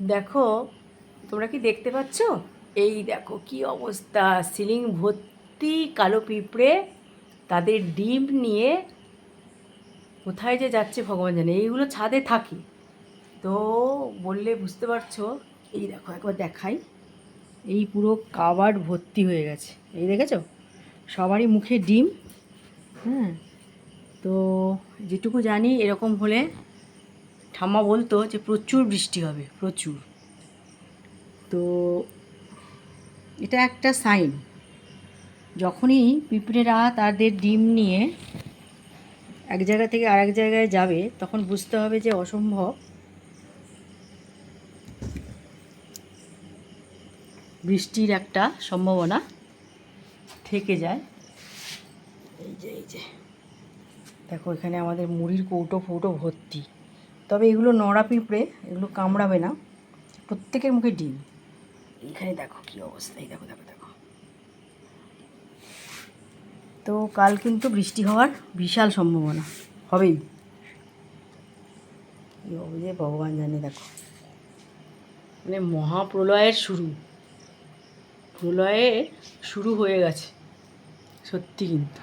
দেখো, তোমরা কি দেখতে পাচ্ছ? এই দেখো কি অবস্থা। সিলিং ভর্তি কালো পিঁপড়ে তাদের ডিম নিয়ে কোথায় যে যাচ্ছে ভগবান জানে। এইগুলো ছাদে থাকে। তো বললে বুঝতে পারছ, এই দেখো একবার দেখাই। এই পুরো কাবার ভর্তি হয়ে গেছে। এই দেখেছ? সবারই মুখে ডিম। হ্যাঁ তো যেটুকু জানি এরকম হলে ঠাম্মা বলতো যে প্রচুর বৃষ্টি হবে, প্রচুর। তো এটা একটা সাইন যখনই পিঁপড়েরা তাদের ডিম নিয়ে এক জায়গা থেকে আরেক জায়গায় যাবে, তখন বুঝতে হবে যে অসম্ভব বৃষ্টির একটা সম্ভাবনা থেকে যায়। এই যে এই যে। দেখো এখানে আমাদের মুড়ির কৌটো ফৌটো ভর্তি। তবে এগুলো নড়া পিঁপড়ে, এগুলো কামড়াবে না। প্রত্যেকের মুখে ডিম। এখানে দেখো কি অবস্থা, এই দেখো দেখো দেখো। তো কাল কিন্তু বৃষ্টি হওয়ার বিশাল সম্ভাবনা, হবেই। কি যে ভগবান জানে, দেখো। মানে মহাপ্রলয়ের শুরু। প্রলয়ের শুরু হয়ে গেছে, সত্যি কিন্তু।